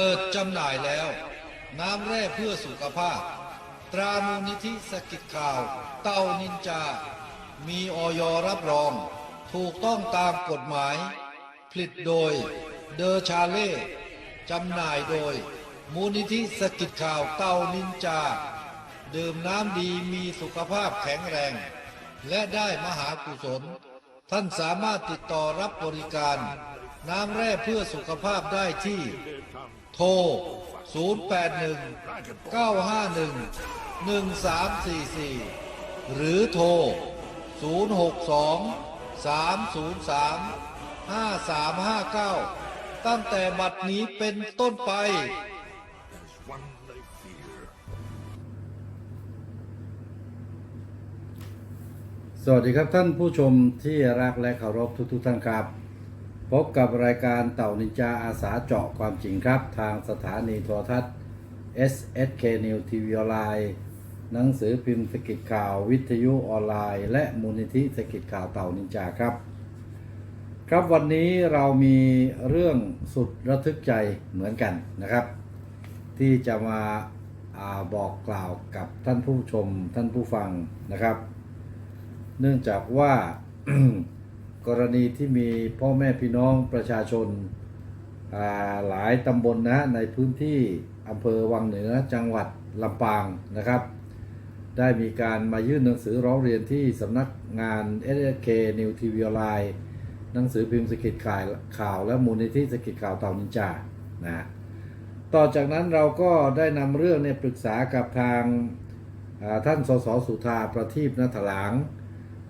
เปิดจำหน่ายแล้ว น้ำแร่เพื่อสุขภาพ ตรามูลนิธิสกิจข่าว เต้านินจา มีออยรับรอง ถูกต้องตามกฎหมาย ผลิตโดยเดอชาเล่จำหน่ายโดย มูลนิธิสกิจข่าวเต้านินจา ดื่มน้ำดีมีสุขภาพแข็งแรง และได้มหากุศล ท่านสามารถติดต่อรับบริการ น้ำแร่เพื่อสุขภาพได้ที่ โทร 081 951 1344 หรือโทร 062 303 5359 ตั้งแต่บัดนี้เป็นต้นไปสวัสดีครับท่านผู้ชมที่รักและเคารพทุกๆท่านครับ พบกับรายการเต่านินจาอาสาเจาะความจริงครับ ทางสถานีโทรทัศน์ SSK News TV ออนไลน์หนังสือพิมพ์สกิจข่าววิทยุออนไลน์ และมูลนิธิสกิจข่าวเต่านินจาครับ ครับวันนี้เรามีเรื่องสุดระทึกใจเหมือนกันนะครับ ที่จะมาอาบอกกล่าวกับท่านผู้ชมท่านผู้ฟังนะครับ เนื่องจากว่า กรณีที่มีพ่อแม่พี่น้องประชาชนาหลายตำบลนะในพื้นที่อำเภอวังเหนือจังหวัดลำปางนะครับ ได้มีการมายื่นหนังสือร้องเรียนที่สำนักงาน SK New TV ออนไลน์หนังสือพิมพ์สกิจข่าวข่าวและมูลนิธิสกิจข่าวเต่านินจานะต่อจากนั้นเราก็ได้นำเรื่องเนี่ยปรึกษากับทางาท่านสสสุธาประทีปนัถลาง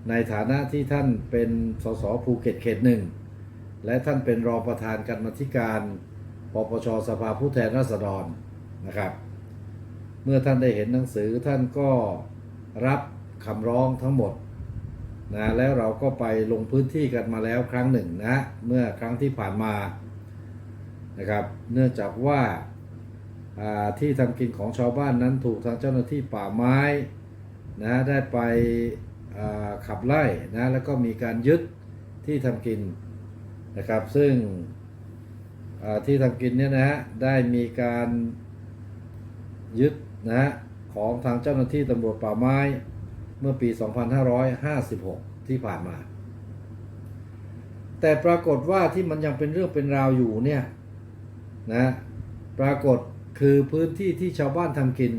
ในฐานะที่ท่านเป็นสสภูเก็ตเขตหนึ่งและท่านเป็นรองประธานกรรมธิการปปชสภาผู้แทนราษฎรนะครับ เมื่อท่านได้เห็นหนังสือท่านก็รับคำร้องทั้งหมดนะแล้วเราก็ไปลงพื้นที่กันมาแล้วครั้งหนึ่งนะเมื่อครั้งที่ผ่านมานะครับ เนื่องจากว่าาที่ทำกินของชาวบ้านนั้นถูกทางเจ้าหน้าที่ป่าไม้นะได้ไป ขับไล่นะแล้วก็มีการยึดที่ทำกินนะครับ ซึ่งที่ทำกินเนี่ยนะฮะได้มีการยึดนะฮะของทางเจ้าหน้าที่ตำรวจป่าไม้เมื่อปี 2556 ที่ผ่านมา แต่ปรากฏว่าที่มันยังเป็นเรื่องเป็นราวอยู่เนี่ยนะปรากฏคือพื้นที่ที่ชาวบ้านทำกิน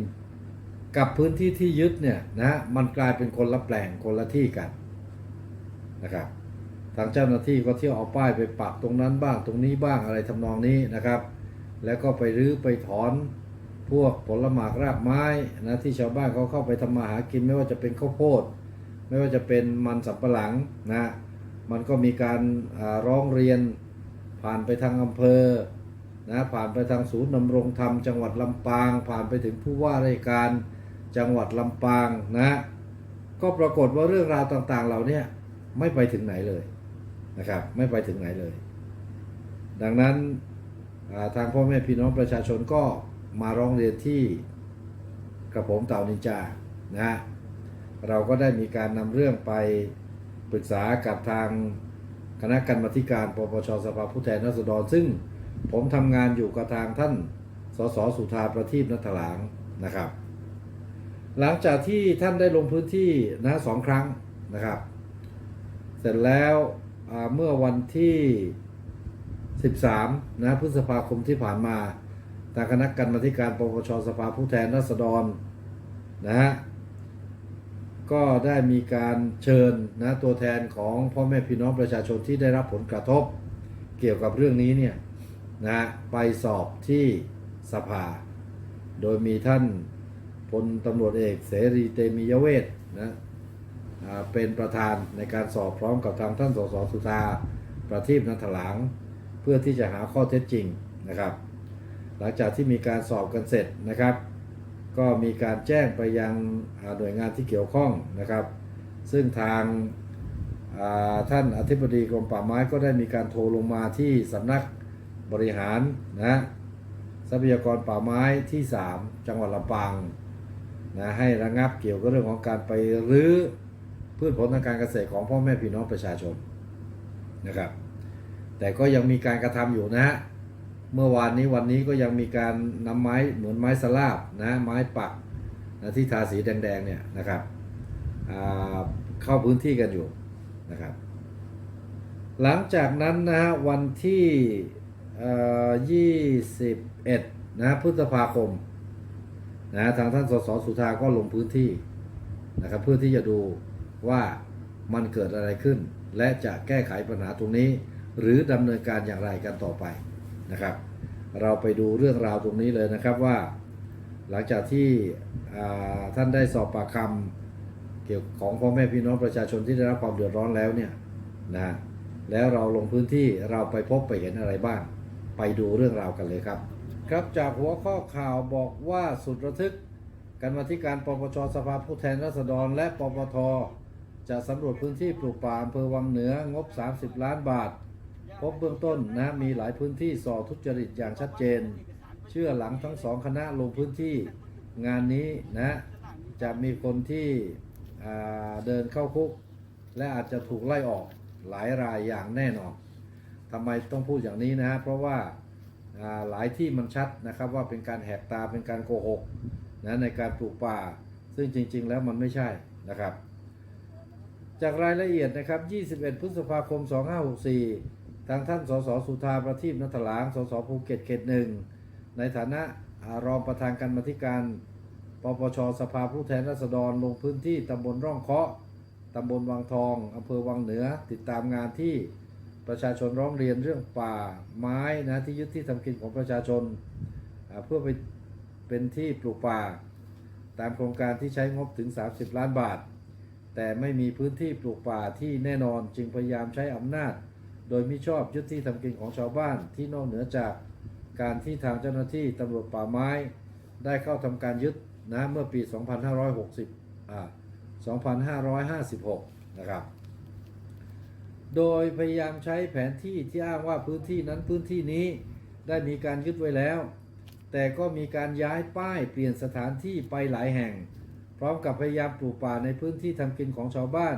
กับพื้นที่ที่ยึดเนี่ยนะมันกลายเป็นคนละแปลงคนละที่กันนะครับทางเจ้าหน้าที่ก็เที่ยวเอาป้ายไปปักตรงนั้นบ้างตรงนี้บ้างอะไรทำนองนี้นะครับ แล้วก็ไปรื้อไปถอนพวกผลหมากรากไม้นะที่ชาวบ้านเขาเข้าไปทำมาหากินไม่ว่าจะเป็นข้าวโพด ไม่ว่าจะเป็นมันสำปะหลังนะมันก็มีการร้องเรียนผ่านไปทางอำเภอนะผ่านไปทางศูนย์ดำรงธรรมจังหวัดลำปาง ผ่านไปถึงผู้ว่าราชการ จังหวัดลำปางนะ ก็ปรากฏว่าเรื่องราวต่างๆเหล่าเนี้ไม่ไปถึงไหนเลยนะครับ ไม่ไปถึงไหนเลย ดังนั้นาทางพ่อแม่พี่น้องประชาชนก็มาร้องเรียนที่กระผมเต่านินจานะเราก็ได้มีการนำเรื่องไปปรึกษากับทางคณะกรรมาธิการปปชสภาผู้แทนราษฎร ซึ่งผมทำงานอยู่กับทางท่านสสสุธาประทีปนัทหลางนะครับ หลังจากที่ท่านได้ลงพื้นที่นะสองครั้งนะครับ เสร็จแล้วเมื่อวันที่ 13 นะพฤษภาคมที่ผ่านมาทางคณะกรรมาการปปชสภาผู้แทนราษฎรนะฮะก็ได้มีการเชิญนะตัวแทนของพ่อแม่พี่น้องประชาชนที่ได้รับผลกระทบ เกี่ยวกับเรื่องนี้เนี่ยนะไปสอบที่สภา โดยมีท่าน พลตำรวจเอกเสรีเตมียเวทนะเป็นประธานในการสอบพร้อมกับทางท่านสสสุธาประทีปนันถลางเพื่อที่จะหาข้อเท็จจริงนะครับ หลังจากที่มีการสอบกันเสร็จนะครับ ก็มีการแจ้งไปยังหน่วยงานที่เกี่ยวข้องนะครับ ซึ่งทางาท่านอธิบดีกรมป่าไม้ก็ได้มีการโทรลงมาที่สำนักบริหารนะทรัพยากรป่าไม้ที่ 3 จังหวัดลำปาง นะให้ระงับเกี่ยวกับเรื่องของการไปรื้อพืชผลทางการเกษตรของพ่อแม่พี่น้องประชาชนนะครับ แต่ก็ยังมีการกระทำอยู่นะฮะเมื่อวานนี้วันนี้ก็ยังมีการนำไม้เหมือนไม้สลาบนะไม้ปักนะที่ทาสีแดงๆเนี่ยนะครับเข้าพื้นที่กันอยู่นะครับ หลังจากนั้นนะฮะวันที่ 21 นะพฤษภาคม นะทางท่านสสสุธาก็ลงพื้นที่นะครับเพื่อที่จะดูว่ามันเกิดอะไรขึ้น และจะแก้ไขปัญหาตรงนี้ หรือดำเนินการอย่างไรกันต่อไปนะครับ เราไปดูเรื่องราวตรงนี้เลยนะครับว่า หลังจากที่ท่านได้สอบปากคำเกี่ยวของพ่อแม่พี่น้องประชาชนที่ได้รับความเดือดร้อนแล้วเนี่ยนะฮะแล้วเราลงพื้นที่เราไปพบไปเห็นอะไรบ้าง ไปดูเรื่องราวกันเลยครับ ครับจากหัวข้อข่าวบอกว่าสุดระทึกการมาธิการปปชสภาผู้แทนราษฎร และปปท จะสำรวจพื้นที่ปลูกป่าอำเภอวังเหนืองบ 30 ล้านบาท พบเบื้องต้นนะมีหลายพื้นที่ส่อทุจริตอย่างชัดเจน เชื่อหลังทั้งสองคณะลงพื้นที่งานนี้นะจะมีคนที่เดินเข้าคุก และอาจจะถูกไล่ออกหลายรายอย่างแน่นอนทำไมต้องพูดอย่างนี้นะเพราะว่า หลายที่มันชัดนะครับว่าเป็นการแหกตาเป็นการโกหกนะในการปลูกป่า ซึ่งจริง ๆ แล้วมันไม่ใช่นะครับ จากรายละเอียดนะครับ 21 พฤษภาคม 2564 ทางท่านสสสุธาประทีปนัทหลางสสภูเก็ตเขตหนึ่งในฐานะรองประธานการมาธิการปปชสภาผู้แทนราษฎรลงพื้นที่ตำบลร่องเคาะตำบลวังทองอำเภอวังเหนือติดตามงานที่ ประชาชนร้องเรียนเรื่องป่าไม้นะที่ยึดที่ทำกินของประชาชน เพื่อไปเป็นที่ปลูกป่า ตามโครงการที่ใช้งบถึง 30 ล้านบาท แต่ไม่มีพื้นที่ปลูกป่าที่แน่นอนจึงพยายามใช้อำนาจ โดยมิชอบยึดที่ทำกินของชาวบ้านที่นอกเหนือจากการที่ทางเจ้าหน้าที่ตำรวจป่าไม้ ได้เข้าทำการยึดนะเมื่อปี 2560อ่า2556 นะครับ โดยพยายามใช้แผนที่ที่อ้างว่าพื้นที่นั้นพื้นที่นี้ได้มีการยึดไว้แล้ว แต่ก็มีการย้ายป้ายเปลี่ยนสถานที่ไปหลายแห่ง พร้อมกับพยายามปลูกป่าในพื้นที่ทำกินของชาวบ้าน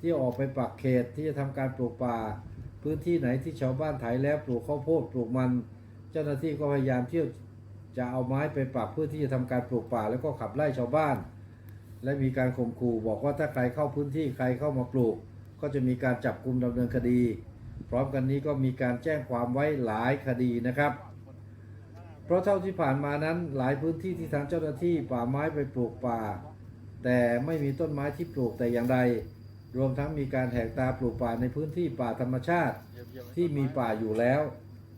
ที่ออกไปปักเขตที่จะทำการปลูกป่า พื้นที่ไหนที่ชาวบ้านไถแล้วปลูกข้าวโพดปลูกมัน เจ้าหน้าที่ก็พยายามที่จะเอาไม้ไปปักเพื่อที่จะทำการปลูกป่าแล้วก็ขับไล่ชาวบ้าน และมีการข่มขู่บอกว่าถ้าใครเข้าพื้นที่ใครเข้ามาปลูก ก็จะมีการจับกลุ่มดำเนินคดี พร้อมกันนี้ก็มีการแจ้งความไว้หลายคดีนะครับ เพราะเท่าที่ผ่านมานั้นหลายพื้นที่ที่ทางเจ้าหน้าที่ป่าไม้ไปปลูกป่า แต่ไม่มีต้นไม้ที่ปลูกแต่อย่างใดรวมทั้งมีการแหกตาปลูกป่าในพื้นที่ป่าธรรมชาติที่มีป่าอยู่แล้ว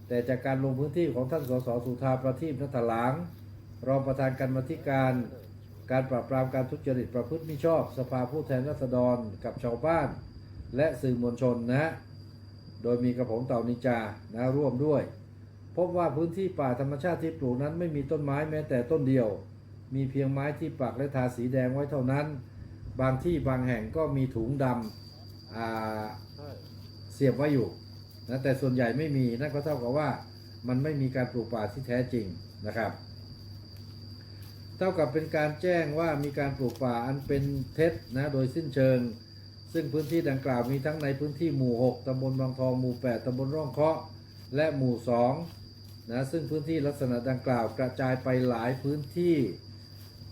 แต่จากการลงพื้นที่ของท่านสสสุธาประทีปนัทหลางรองประธานการมธิการ การปราบปรามการทุจริตประพฤติมิชอบ สภาผู้แทนราษฎรกับชาวบ้าน และสื่อมวลชนนะ โดยมีกระผมเต่านิจานะร่วมด้วย พบว่าพื้นที่ป่าธรรมชาติที่ปลูกนั้นไม่มีต้นไม้แม้แต่ต้นเดียว มีเพียงไม้ที่ปักและทาสีแดงไว้เท่านั้น บางที่บางแห่งก็มีถุงดำเสียบไว้อยู่นะแต่ส่วนใหญ่ไม่มีนั่นก็เท่ากับว่ามันไม่มีการปลูกป่าที่แท้จริงนะครับ เท่ากับเป็นการแจ้งว่ามีการปลูกป่าอันเป็นเท็จนะโดยสิ้นเชิง ซึ่งพื้นที่ดังกล่าวมีทั้งในพื้นที่หมู่ 6ตำบลบางทองหมู่ 8ตำบลร่องเคาะ และหมู่2นะซึ่งพื้นที่ลักษณะดังกล่าวกระจายไปหลายพื้นที่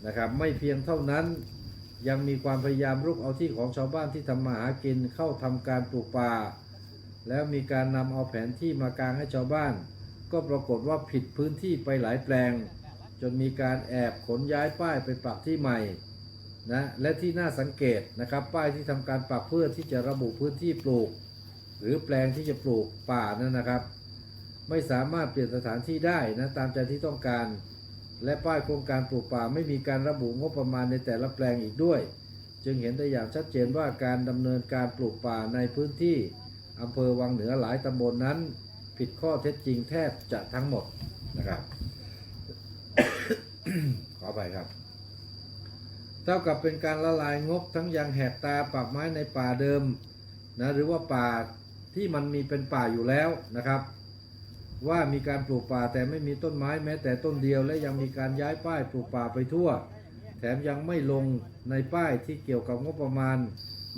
นะครับไม่เพียงเท่านั้นยังมีความพยายามรุกเอาที่ของชาวบ้านที่ทำมาหากินเข้าทำการปลูกป่า แล้วมีการนำเอาแผนที่มากางให้ชาวบ้าน ก็ปรากฏว่าผิดพื้นที่ไปหลายแปลง จนมีการแอบขนย้ายป้ายไปปักที่ใหม่ นะและที่น่าสังเกตนะครับป้ายที่ทำการปักเพื่อที่จะระบุพื้นที่ปลูก หรือแปลงที่จะปลูกป่านั่นนะครับ ไม่สามารถเปลี่ยนสถานที่ได้นะตามใจที่ต้องการ และป้ายโครงการปลูกป่าไม่มีการระบุงบประมาณในแต่ละแปลงอีกด้วย จึงเห็นได้อย่างชัดเจนว่าการดำเนินการปลูกป่าในพื้นที่อำเภอวังเหนือหลายตำบลนนั้น ผิดข้อเท็จจริงแทบจะทั้งหมดนะครับขอไปครับ ท่ากับเป็นการละลายงบทั้งยังแหกตาปรับไม้ในป่าเดิมนะหรือว่าป่าที่มันมีเป็นป่าอยู่แล้วนะครับ ว่ามีการปลูกป่าแต่ไม่มีต้นไม้แม้แต่ต้นเดียว และยังมีการย้ายป้ายปลูกป่าไปทั่ว แถมยังไม่ลงในป้ายที่เกี่ยวกับงบประมาณ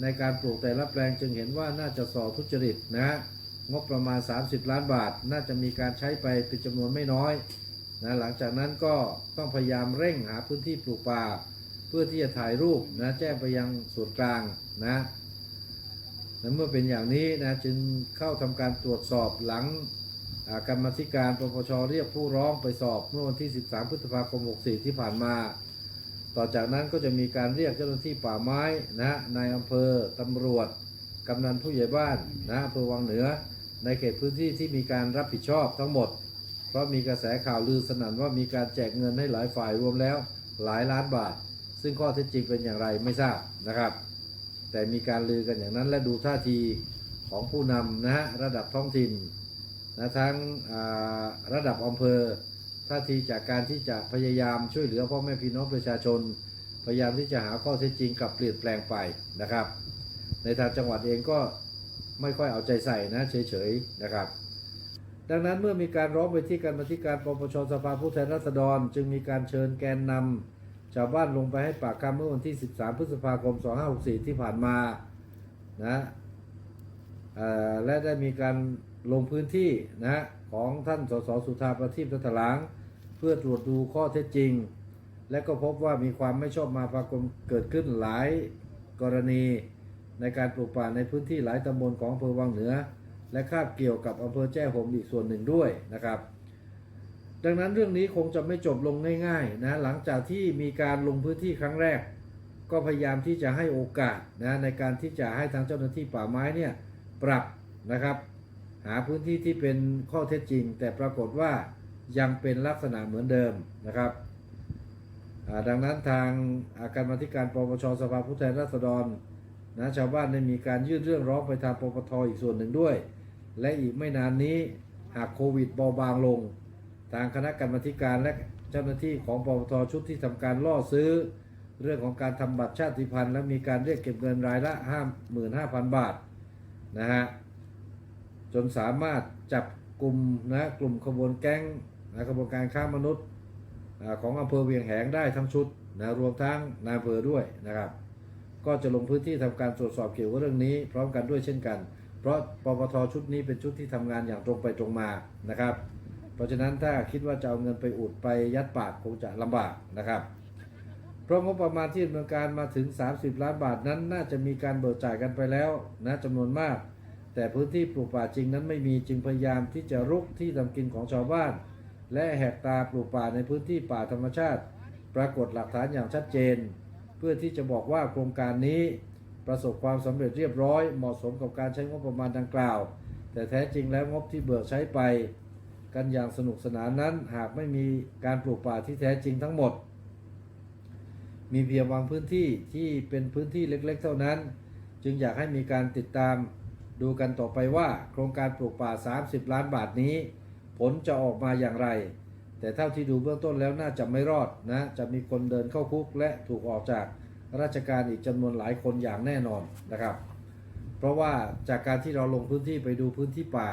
ในการปลูกแต่ละแปลงจึงเห็นว่าน่าจะส่อทุจริตนะงบประมาณ 30 ล้านบาท น่าจะมีการใช้ไปเป็นจำนวนไม่น้อยนะหลังจากนั้นก็ต้องพยายามเร่งหาพื้นที่ปลูกป่า พื่อที่จะถ่ายรูปนะแจ้งไปยังส่วนกลางนะและเมื่อเป็นอย่างนี้นะจึงเข้าทำการตรวจสอบหลังอ่ากรรมาธิการปปชเรียกผู้ร้องไปสอบเมื่อวันที่ 13 พฤษภาคม 64 ที่ผ่านมา ต่อจากนั้นก็จะมีการเรียกเจ้าหน้าที่ป่าไม้นะนายอำเภอตำรวจกำนันผู้ใหญ่บ้านนะอำเภอวังเหนือ ในเขตพื้นที่ที่มีการรับผิดชอบทั้งหมด เพราะมีกระแสข่าวลือสนั่นว่ามีการแจกเงินให้หลายฝ่ายรวมแล้วหลายล้านบาท ซึ่งข้อเท็จจริงเป็นอย่างไรไม่ทราบนะครับ แต่มีการลือกันอย่างนั้นและดูท่าทีของผู้นำนะฮะระดับท้องถิ่นนะทั้งระดับอำเภอท่าทีจากการที่จะพยายามช่วยเหลือพ่อแม่พี่น้องประชาชน พยายามที่จะหาข้อเท็จจริงกับเปลี่ยนแปลงไปนะครับ ในทางจังหวัดเองก็ไม่ค่อยเอาใจใส่นะเฉยๆนะครับ ดังนั้นเมื่อมีการร้องไปที่การบันทิการปปชสภาผู้แทนราษฎร จึงมีการเชิญแกนนำ ชาวบ้านลงไปให้ปากคำเมื่อวันที่ 13 พฤษภาคม 2564 ที่ผ่านมานะและได้มีการลงพื้นที่นะของท่านสสสุธาประทีปทัตถลางเพื่อตรวจดูข้อเท็จจริง และก็พบว่ามีความไม่ชอบมาพากลเกิดขึ้นหลายกรณีในการปลูกป่าในพื้นที่หลายตำบลของอำเภอวังเหนือ และคาบเกี่ยวกับอำเภอแจ้ห่มอีกส่วนหนึ่งด้วยนะครับ ดังนั้นเรื่องนี้คงจะไม่จบลงง่ายๆนะหลังจากที่มีการลงพื้นที่ครั้งแรก ก็พยายามที่จะให้โอกาสนะในการที่จะให้ทางเจ้าหน้าที่ป่าไม้เนี่ยปรับนะครับ หาพื้นที่ที่เป็นข้อเท็จจริง แต่ปรากฏว่ายังเป็นลักษณะเหมือนเดิมนะครับดังนั้นทางอาการมาธิการปปชสภาผู้แทนราษฎรนะชาวบ้านได้มีการยื่นเรื่องร้องไปทางปปทอีกส่วนหนึ่งด้วย และอีกไม่นานนี้หากโควิดเบาบางลง ทางคณะกรรมาธิการและเจ้าหน้าที่ของปปทชุดที่ทำการล่อซื้อ เรื่องของการทำบัตรชาติพันธุ์และมีการเรียกเก็บเงินรายละ55,000 บาทนะฮะจนสามารถจับกลุ่มนะกลุ่มขบวนแก๊งนะขบวนการค้ามนุษย์ของอำเภอเวียงแหงได้ทั้งชุดนะรวมทั้งนายอำเภอด้วยนะครับ ก็จะลงพื้นที่ทำการตรวจสอบเกี่ยวกับเรื่องนี้ พร้อมกันด้วยเช่นกัน เพราะปปทชุดนี้เป็นชุดที่ทำงานอย่างตรงไปตรงมานะครับ เพราะฉะนั้นถ้าคิดว่าจะเอาเงินไปอุดไปยัดปากคงจะลำบากนะครับ เพราะงบประมาณที่ดำเนินการมาถึง 30 ล้านบาทนั้น น่าจะมีการเบิกจ่ายกันไปแล้วนะจำนวนมาก แต่พื้นที่ปลูกป่าจริงนั้นไม่มีจึงพยายามที่จะรุกที่ทำกินของชาวบ้าน และแหกตาปลูกป่าในพื้นที่ป่าธรรมชาติ ปรากฏหลักฐานอย่างชัดเจน เพื่อที่จะบอกว่าโครงการนี้ประสบความสำเร็จเรียบร้อยเหมาะสมกับการใช้งบประมาณดังกล่าว แต่แท้จริงแล้วงบที่เบิกใช้ไป กันอย่างสนุกสนานนั้นหากไม่มีการปลูกป่าที่แท้จริงทั้งหมด มีเพียงบางพื้นที่ที่เป็นพื้นที่เล็กๆ เท่านั้น จึงอยากให้มีการติดตามดูกันต่อไปว่า โครงการปลูกป่า 30 ล้านบาทนี้ ผลจะออกมาอย่างไร แต่เท่าที่ดูเบื้องต้นแล้วน่าจะไม่รอดนะ จะมีคนเดินเข้าคุกและถูกออกจากราชการอีกจำนวนหลายคนอย่างแน่นอนนะครับ เพราะว่าจากการที่เราลงพื้นที่ไปดูพื้นที่ป่า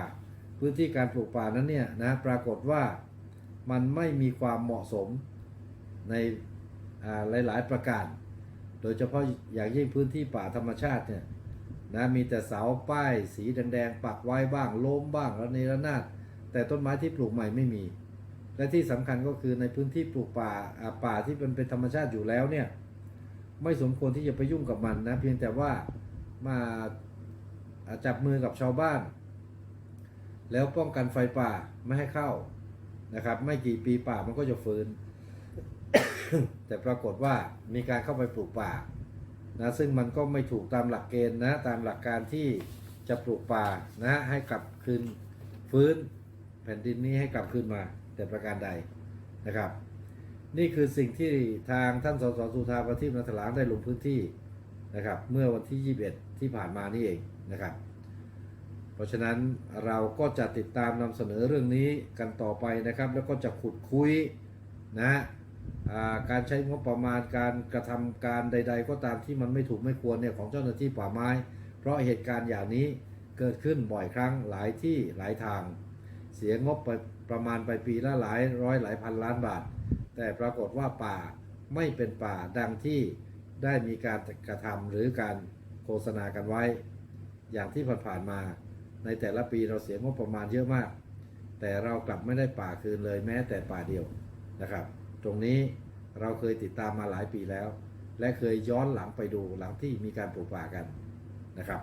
พื้นที่การปลูกป่านั้นเนี่ยนะปรากฏว่ามันไม่มีความเหมาะสมในหลาย ๆ ประการ โดยเฉพาะอย่างยิ่งพื้นที่ป่าธรรมชาติเนี่ยนะมีแต่เสาป้ายสีแดง ๆ ปักไว้บ้างล้มบ้างระเนระนาดแต่ต้นไม้ที่ปลูกใหม่ไม่มี และที่สำคัญก็คือในพื้นที่ปลูกป่าป่าที่เป็นเป็นธรรมชาติอยู่แล้วเนี่ยไม่สมควรที่จะไปยุ่งกับมันนะเพียงแต่ว่ามาจับมือกับชาวบ้าน แล้วป้องกันไฟป่าไม่ให้เข้านะครับ ไม่กี่ปีป่ามันก็จะฟื้น แต่ปรากฏว่ามีการเข้าไปปลูกป่านะซึ่งมันก็ไม่ถูกตามหลักเกณฑ์นะตามหลักการที่จะปลูกป่านะให้กลับคืนฟื้นแผ่นดินนี้ให้กลับคืนมา แต่ประการใดนะครับ นี่คือสิ่งที่ทางท่านสสสุธาประทีปนัทหลางได้ลงพื้นที่นะครับ เมื่อวันที่ 21 ที่ผ่านมานี่เองนะครับ ราะฉะนั้นเราก็จะติดตามนำเสนอเรื่องนี้กันต่อไปนะครับ แล้วก็จะขุดคุยนะการใช้งบประมาณการกระทำการใด ๆ ก็ตามที่มันไม่ถูกไม่ควรเนี่ยของเจ้าหน้าที่ป่าไม้ เพราะเหตุการณ์อย่างนี้เกิดขึ้นบ่อยครั้งหลายที่หลายทาง เสียงบไปประมาณไปปีละหลายร้อยหลายพันล้านบาท แต่ปรากฏว่าป่าไม่เป็นป่าดังที่ได้มีการกระทำหรือการโฆษณากันไว้ อย่างที่ผ่านๆมา ในแต่ละปีเราเสียงบประมาณเยอะมาก แต่เรากลับไม่ได้ป่าคืนเลยแม้แต่ป่าเดียวนะครับ ตรงนี้เราเคยติดตามมาหลายปีแล้ว และเคยย้อนหลังไปดูหลังที่มีการปลูกป่ากันนะครับ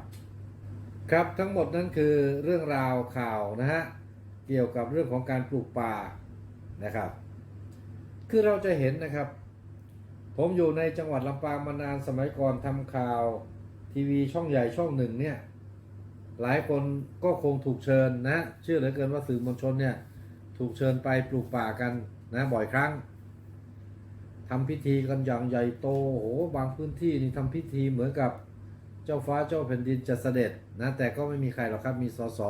ครับทั้งหมดนั้นคือเรื่องราวข่าวนะฮะเกี่ยวกับเรื่องของการปลูกป่านะครับ คือเราจะเห็นนะครับ ผมอยู่ในจังหวัดลำปางมานานสมัยก่อนทำข่าวทีวีช่องใหญ่ช่องหนึ่งเนี่ย หลายคนก็คงถูกเชิญนะเชื่อเหลือเกินว่าสื่อมวลชนเนี่ยถูกเชิญไปปลูกป่ากันนะบ่อยครั้งทำพิธีกันอย่างใหญ่โตโอ้โหบางพื้นที่นี่ทำพิธีเหมือนกับเจ้าฟ้าเจ้าแผ่นดินจะเสด็จนะแต่ก็ไม่มีใครหรอกครับมีสส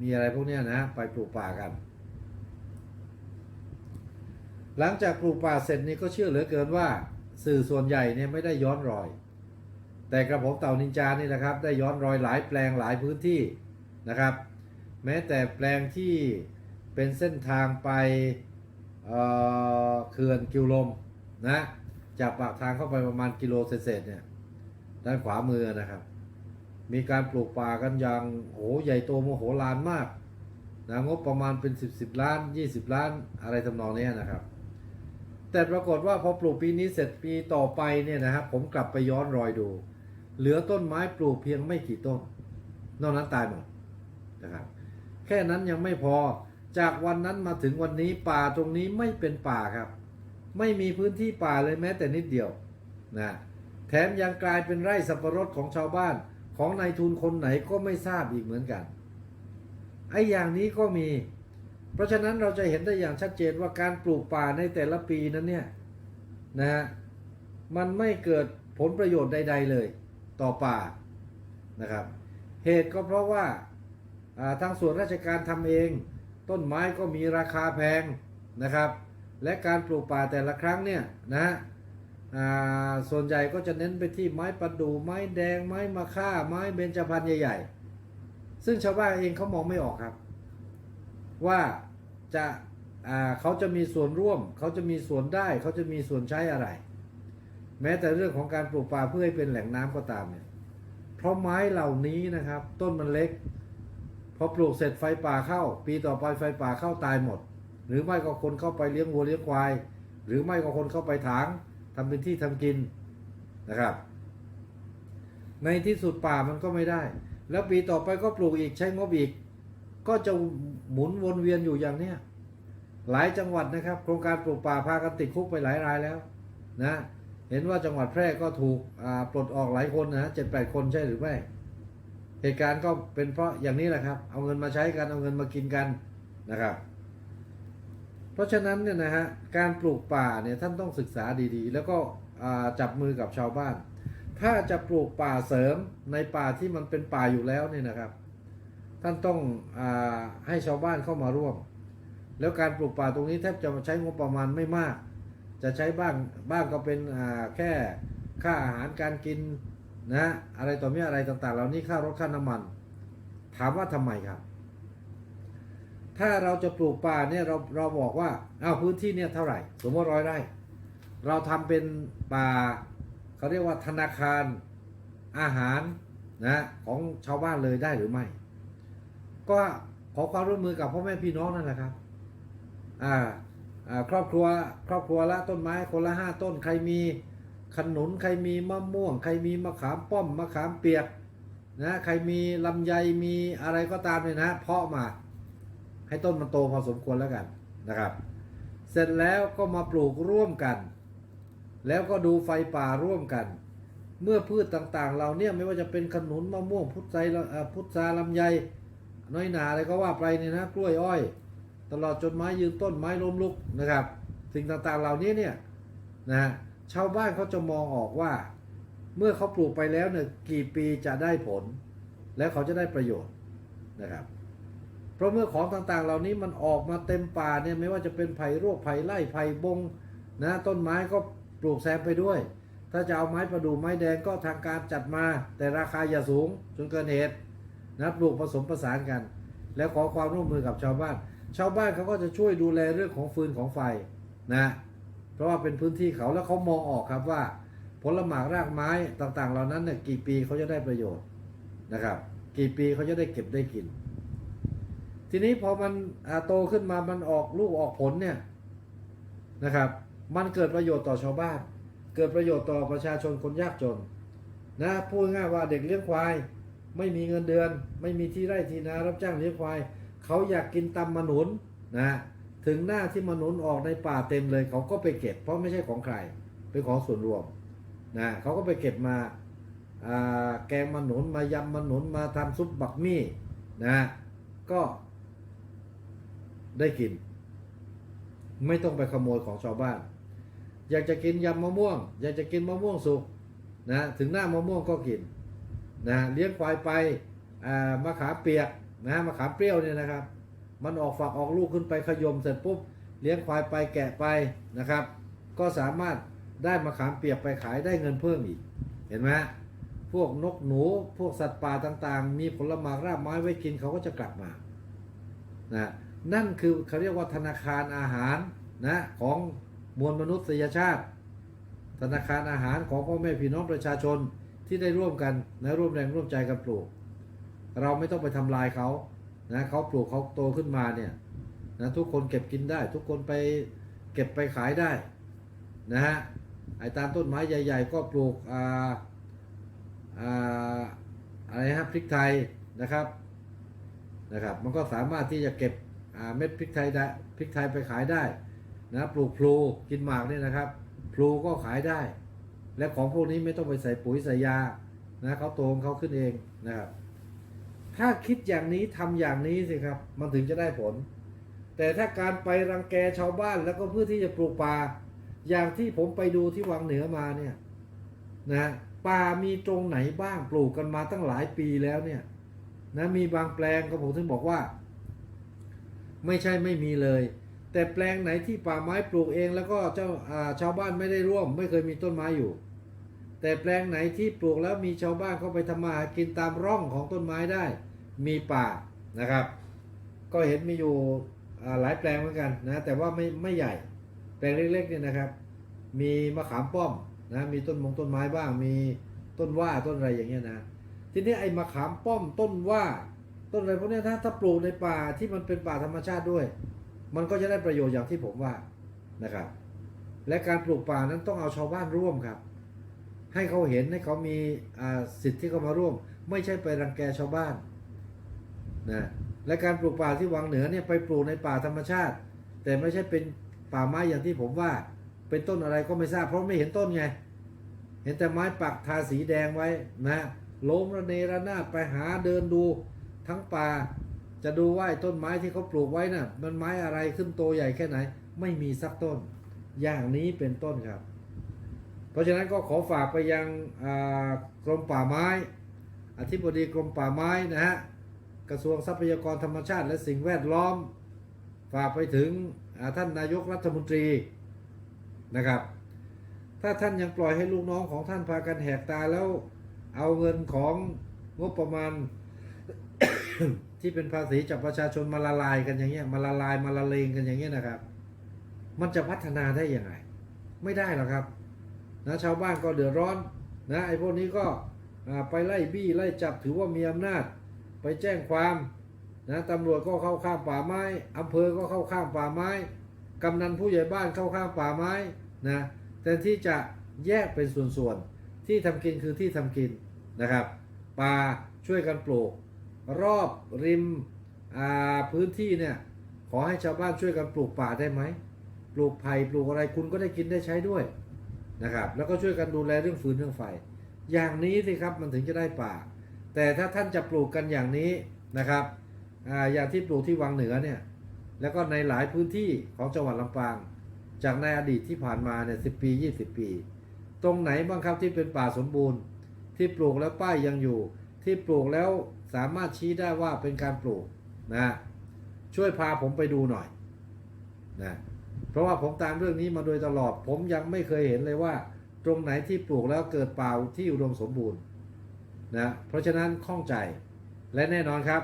มีอะไรพวกเนี้ยนะไปปลูกป่ากัน หลังจากปลูกป่าเสร็จนี่ก็เชื่อเหลือเกินว่าสื่อส่วนใหญ่เนี่ยไม่ได้ย้อนรอย แต่กระผมเต่านินจานี่นะครับ ได้ย้อนรอยหลายแปลงหลายพื้นที่นะครับ แม้แต่แปลงที่เป็นเส้นทางไปเอ่อเขื่อนกิวลมนะจากปากทางเข้าไปประมาณกิโลเศษเนี่ยด้านขวามือนะครับ มีการปลูกป่ากันอย่างโหใหญ่โตโมโหลานมากนะงบประมาณเป็น 10 10 ล้าน 20 ล้านอะไรทำนองเนี้ยนะครับ แต่ปรากฏว่าพอปลูกปีนี้เสร็จปีต่อไปเนี่ยนะครับผมกลับไปย้อนรอยดู เหลือต้นไม้ปลูกเพียงไม่กี่ต้น นอกนั้นตายหมดนะครับ แค่นั้นยังไม่พอ จากวันนั้นมาถึงวันนี้ป่าตรงนี้ไม่เป็นป่าครับ ไม่มีพื้นที่ป่าเลยแม้แต่นิดเดียวนะแถมยังกลายเป็นไร่สับปะรดของชาวบ้านของนายทุนคนไหนก็ไม่ทราบอีกเหมือนกัน ไอ้อย่างนี้ก็มี เพราะฉะนั้นเราจะเห็นได้อย่างชัดเจนว่าการปลูกป่าในแต่ละปีนั้นเนี่ยนะฮะมันไม่เกิดผลประโยชน์ใด ๆ เลย ต่อป่านะครับ เหตุก็เพราะว่าทางส่วนราชการทำเอง ต้นไม้ก็มีราคาแพงนะครับ และการปลูกป่าแต่ละครั้งเนี่ยนะส่วนใหญ่ก็จะเน้นไปที่ไม้ประดู่ไม้แดงไม้มะค่า ไม้เบญจพรรณใหญ่ ๆ ซึ่งชาวบ้านเองเขามองไม่ออกครับ ว่าจะาเขาจะมีส่วนร่วม เขาจะมีส่วนได้ เขาจะมีส่วนใช้อะไร แม้แต่เรื่องของการปลูกป่าเพื่อให้เป็นแหล่งน้ำก็ตามเนี่ย เพราะไม้เหล่านี้นะครับ ต้นมันเล็ก พอปลูกเสร็จไฟป่าเข้า ปีต่อไปไฟป่าเข้าตายหมด หรือไม่ก็คนเข้าไปเลี้ยงวัวเลี้ยงควาย หรือไม่ก็คนเข้าไปถางทำเป็นที่ทำกินนะครับ ในที่สุดป่ามันก็ไม่ได้ แล้วปีต่อไปก็ปลูกอีกใช้งบอีก ก็จะหมุนวนเวียนอยู่อย่างเนี้ยหลายจังหวัดนะครับ โครงการปลูกป่าพากันติดคุกไปหลายรายแล้ว นะ เห็นว่าจังหวัดแพร่ก็ถูกปลดออกหลายคนนะเจ็ดแปดคนใช่หรือไม่ เหตุการณ์ก็เป็นเพราะอย่างนี้แหละครับ เอาเงินมาใช้กัน เอาเงินมากินกันนะครับ เพราะฉะนั้นเนี่ยนะฮะ การปลูกป่าเนี่ยท่านต้องศึกษาดีๆ แล้วก็จับมือกับชาวบ้าน ถ้าจะปลูกป่าเสริมในป่าที่มันเป็นป่าอยู่แล้วเนี่ยนะครับ ท่านต้องอให้ชาวบ้านเข้ามาร่วม แล้วการปลูกป่าตรงนี้แทบจะใช้งบประมาณไม่มาก จะใช้บ้างบ้างก็เป็นอ่าแค่ค่าอาหารการกินนะอะไรต่อมีอะไรต่างๆ เหล่านี้ค่ารถค่าน้ำมัน ถามว่าทำไมครับ ถ้าเราจะปลูกป่าเนี่ยเราเราบอกว่าเอาพื้นที่เนี่ยเท่าไหร่ สมมติร้อยไร่ เราทำเป็นป่าเขาเรียกว่าธนาคารอาหารนะของชาวบ้านเลยได้หรือไม่ ก็ขอความร่วมมือกับพ่อแม่พี่น้องนั่นแหละครับ อ่า ครอบครัวครอบครัวละต้นไม้คนละห้าต้น ใครมีขนุนใครมีมะม่วง ใครมีมะขามป้อมมะขามเปียกนะใครมีลำไยมีอะไรก็ตามเลยนะเพาะมาให้ต้นมันโตพอสมควรแล้วกันนะครับ เสร็จแล้วก็มาปลูกร่วมกัน แล้วก็ดูไฟป่าร่วมกัน เมื่อพืชต่างๆ เราเนี่ยไม่ว่าจะเป็นขนุนมะม่วงพุทราพุทราลำไยน้อยหนาอะไรก็ว่าไปเนี่ยนะกล้วยอ้อย ตลอดจนไม้ยืนต้นไม้ล้มลุกนะครับ สิ่งต่างๆเหล่านี้เนี่ยนะฮะชาวบ้านเขาจะมองออกว่า เมื่อเขาปลูกไปแล้วเนี่ยกี่ปีจะได้ผล แล้วเขาจะได้ประโยชน์นะครับ เพราะเมื่อของต่างๆ เหล่านี้มันออกมาเต็มป่าเนี่ยไม่ว่าจะเป็นไผ่รวกไผ่ไล่ไผ่บงนะต้นไม้ก็ปลูกแซมไปด้วย ถ้าจะเอาไม้ประดู่ไม้แดงก็ทางการจัดมา แต่ราคาอย่าสูงจนเกินเหตุนะปลูกผสมประสานกัน แล้วขอความร่วมมือกับชาวบ้าน ชาวบ้านเขาก็จะช่วยดูแลเรื่องของฟืนของไฟนะ เพราะว่าเป็นพื้นที่เขาแล้วเขามองออกครับว่า ผลหมากรากไม้ต่างๆ เหล่านั้นเนี่ยกี่ปีเขาจะได้ประโยชน์นะครับ กี่ปีเขาจะได้เก็บได้กิน ทีนี้พอมันโตขึ้นมามันออกลูกออกผลเนี่ยนะครับ มันเกิดประโยชน์ต่อชาวบ้าน เกิดประโยชน์ต่อประชาชนคนยากจนนะพูดง่ายว่าเด็กเลี้ยงควาย ไม่มีเงินเดือน ไม่มีที่ไร่ที่นารับจ้างเลี้ยงควาย เขาอยากกินตำมะนุนนะถึงหน้าที่มะนุนออกในป่าเต็มเลยเขาก็ไปเก็บ เพราะไม่ใช่ของใครเป็นของส่วนรวมนะเขาก็ไปเก็บมาแกงมะนุนมายำมะนุนมาทำซุปบักมี่นะก็ได้กิน ไม่ต้องไปขโมยของชาวบ้าน อยากจะกินยำมะม่วง อยากจะกินมะม่วงสุกนะถึงหน้ามะม่วงก็กินนะเลี้ยงควายไปมะขาเปียก นะมะขามเปรี้ยวเนี่ยนะครับ มันออกฝักออกลูกขึ้นไปขยมเสร็จปุ๊บเลี้ยงควายไปแกะไปนะครับ ก็สามารถได้มะขามเปียกไปขายได้เงินเพิ่มอีก เห็นไหมพวกนกหนูพวกสัตว์ป่าต่างๆ มีผลไม้รากไม้ไว้กินเขาก็จะกลับมานะนั่นคือเขาเรียกว่าธนาคารอาหารนะของมวลมนุษยชาติ ธนาคารอาหารของพ่อแม่พี่น้องประชาชนที่ได้ร่วมกันนะร่วมแรงร่วมใจกันปลูก เราไม่ต้องไปทำลายเขานะเขาปลูกเขาโตขึ้นมาเนี่ยนะทุกคนเก็บกินได้ ทุกคนไปเก็บไปขายได้นะฮะไอ้ตามต้นไม้ใหญ่ ๆ ก็ปลูกอ่าอ่าอะไรฮะพริกไทยนะครับนะครับ มันก็สามารถที่จะเก็บอ่าเม็ดพริกไทยได้พริกไทยไปขายได้นะปลูกพลูกินหมากเนี่ยนะครับพลูก็ขายได้ และของพวกนี้ไม่ต้องไปใส่ปุ๋ยใส่ยานะเขาโตของเขาขึ้นเองนะครับ ถ้าคิดอย่างนี้ทำอย่างนี้สิครับ มันถึงจะได้ผล แต่ถ้าการไปรังแกชาวบ้านแล้วก็เพื่อที่จะปลูกป่า อย่างที่ผมไปดูที่วังเหนือมาเนี่ยนะป่ามีตรงไหนบ้างปลูกกันมาตั้งหลายปีแล้วเนี่ยนะมีบางแปลงก็ผมถึงบอกว่า ไม่ใช่ไม่มีเลย แต่แปลงไหนที่ป่าไม้ปลูกเองแล้วก็เจ้าอาชาวบ้านไม่ได้ร่วม ไม่เคยมีต้นไม้อยู่ แต่แปลงไหนที่ปลูกแล้วมีชาวบ้านเข้าไปทำมาหากินตามร่องของต้นไม้ได้ มีป่านะครับ ก็เห็นมีอยู่หลายแปลงเหมือนกันนะแต่ว่าไม่ไม่ใหญ่แปลงเล็กๆเนี่ยนะครับ มีมะขามป้อมนะมีต้นมงต้นไม้บ้าง มีต้นว่าต้นอะไรอย่างเงี้ยนะทีนี้ไอ้มะขามป้อมต้นว่าต้นอะไรพวกเนี้ยถ้าถ้าปลูกในป่าที่มันเป็นป่าธรรมชาติด้วย มันก็จะได้ประโยชน์อย่างที่ผมว่านะครับ และการปลูกป่านั้นต้องเอาชาวบ้านร่วมครับ ให้เขาเห็นให้เขามีสิทธิ์ที่เขามาร่วม ไม่ใช่ไปรังแกชาวบ้าน นะและการปลูกป่าที่วังเหนือเนี่ยไปปลูกในป่าธรรมชาติ แต่ไม่ใช่เป็นป่าไม้อย่างที่ผมว่า เป็นต้นอะไรก็ไม่ทราบเพราะไม่เห็นต้นไง เห็นแต่ไม้ปักทาสีแดงไว้นะล้มระเนระนาดไปหาเดินดูทั้งป่าจะดูว่าต้นไม้ที่เขาปลูกไว้น่ะมันไม้อะไรขึ้นโตใหญ่แค่ไหน ไม่มีสักต้น อย่างนี้เป็นต้นครับ เพราะฉะนั้นก็ขอฝากไปยังกรมป่าไม้ อธิบดีกรมป่าไม้นะฮะ กระทรวงทรัพยากรธรรมชาติ และสิ่งแวดล้อม ฝากไปถึงท่านนายกรัฐมนตรีนะครับ ถ้าท่านยังปล่อยให้ลูกน้องของท่านพากันแหกตาแล้วเอาเงินของงบประมาณ ที่เป็นภาษีจากประชาชนมาละลายกันอย่างเงี้ยมาละลายมาละเลงกันอย่างเงี้ยนะครับ มันจะพัฒนาได้ยังไง ไม่ได้หรอกครับนะชาวบ้านก็เดือดร้อนนะไอ้พวกนี้ก็ไปไล่บี้ไล่จับถือว่ามีอำนาจ ไปแจ้งความนะตำรวจก็เข้าข้ามป่าไม้อำเภอก็เข้าข้ามป่าไม้กำนันผู้ใหญ่บ้านเข้าข้ามป่าไม้นะแต่ที่จะแยกเป็นส่วนๆที่ทำกินคือที่ทำกินนะครับป่าช่วยกันปลูก รอบริมพื้นที่เนี่ยขอให้ชาวบ้านช่วยกันปลูกป่าได้ไหมปลูกไผ่ปลูกอะไรคุณก็ได้กินได้ใช้ด้วยนะครับ แล้วก็ช่วยกันดูแลเรื่องฟืนเรื่องไฟ อย่างนี้สิครับมันถึงจะได้ป่า แต่ถ้าท่านจะปลูกกันอย่างนี้นะครับออย่างที่ปลูกที่วังเหนือเนี่ยแล้วก็ในหลายพื้นที่ของจังหวัดลำปาง จากในอดีตที่ผ่านมาเนี่ยสิปี 20 ปี ตรงไหนบ้างครับที่เป็นป่าสมบูรณ์ ที่ปลูกแล้วป้ายยังอยู่ ที่ปลูกแล้วสามารถชี้ได้ว่าเป็นการปลูกนะช่วยพาผมไปดูหน่อยนะเพราะว่าผมตามเรื่องนี้มาโดยตลอด ผมยังไม่เคยเห็นเลยว่า ตรงไหนที่ปลูกแล้วเกิดป่าที่อุดมสมบูรณ์ นะเพราะฉะนั้นข้องใจและแน่นอนครับ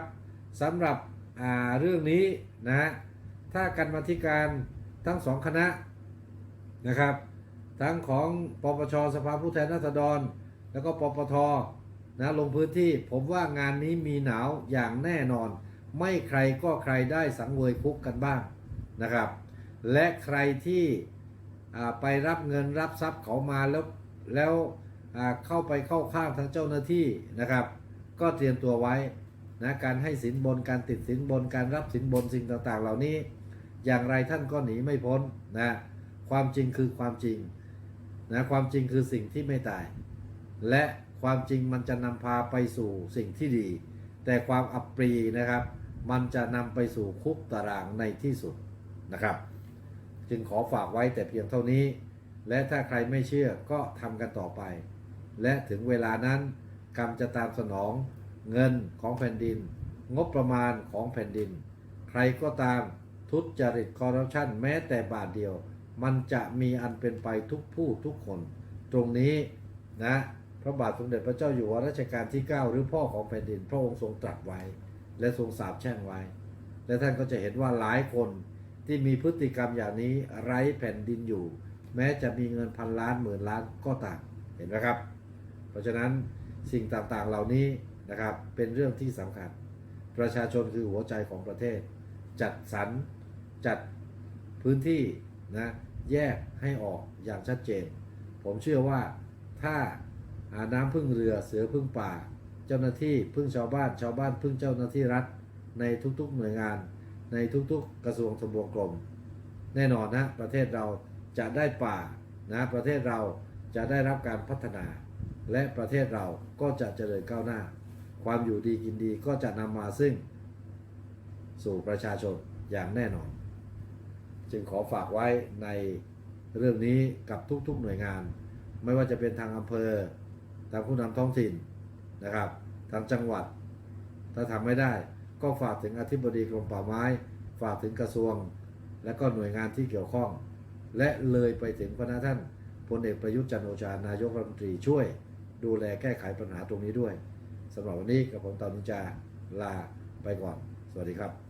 สำหรับเรื่องนี้นะถ้ากันมาธิการทั้งสองคณะนะครับทั้งของปปชสภาผู้แทนราษฎร แล้วก็ปปทนะลงพื้นที่ผมว่างานนี้มีหนาวอย่างแน่นอน ไม่ใครก็ใครได้สังเวยคุกกันบ้างนะครับ และใครที่ไปรับเงินรับทรัพย์เขามาแล้วแล้ว อ่าเข้าไปเข้าข้างทั้งเจ้าหน้าที่นะครับ ก็เตรียมตัวไว้นะการให้สินบนการติดสินบนการรับสินบนสิ่งต่างๆ เหล่านี้ อย่างไรท่านก็หนีไม่พ้นนะความจริงคือความจริงนะความจริงคือสิ่งที่ไม่ตาย และความจริงมันจะนำพาไปสู่สิ่งที่ดี แต่ความอับปรีนะครับ มันจะนำไปสู่คุกตารางในที่สุดนะครับ จึงขอฝากไว้แต่เพียงเท่านี้ และถ้าใครไม่เชื่อก็ทำกันต่อไป และถึงเวลานั้นกรรมจะตามสนองเงินของแผ่นดิน งบประมาณของแผ่นดิน ใครก็ตามทุจริตคอร์รัปชันแม้แต่บาทเดียว มันจะมีอันเป็นไปทุกผู้ทุกคน ตรงนี้นะพระบาทสมเด็จพระเจ้าอยู่หัวรัชกาลที่ 9 หรือพ่อของแผ่นดิน พระองค์ทรงตรัสไว้ และทรงสาปแช่งไว้ และท่านก็จะเห็นว่าหลายคนที่มีพฤติกรรมอย่างนี้ไร้แผ่นดินอยู่ แม้จะมีเงินพันล้านหมื่นล้านก็ตามเห็นไหมครับ เพราะฉะนั้นสิ่งต่างๆเหล่านี้นะครับเป็นเรื่องที่สำคัญ ประชาชนคือหัวใจของประเทศ จัดสรรจัดพื้นที่นะแยกให้ออกอย่างชัดเจน ผมเชื่อว่าถ้าหาน้ำพึ่งเรือเสือพึ่งป่า เจ้าหน้าที่พึ่งชาวบ้านชาวบ้านพึ่งเจ้าหน้าที่รัฐ ในทุกๆหน่วยงาน ในทุกๆกระทรวงทบวงกรมแน่นอนนะประเทศเราจะได้ป่านะประเทศเราจะได้รับการพัฒนา และประเทศเราก็จะเจริญก้าวหน้า ความอยู่ดีกินดีก็จะนำมาซึ่ง สู่ประชาชนอย่างแน่นอน จึงขอฝากไว้ในเรื่องนี้กับทุกๆหน่วยงาน ไม่ว่าจะเป็นทางอำเภอทางผู้นำท้องถิ่นนะครับ ทางจังหวัด ถ้าทำไม่ได้ก็ฝากถึงอธิบดีกรมป่าไม้ ฝากถึงกระทรวง และก็หน่วยงานที่เกี่ยวข้อง และเลยไปถึงพระท่านพลเอกประยุทธ์จันโอชานายกรัฐมนตรีช่วย ดูแลแก้ไขปัญหาตรงนี้ด้วยสำหรับวันนี้กับผมตานิจาลาไปก่อน สวัสดีครับ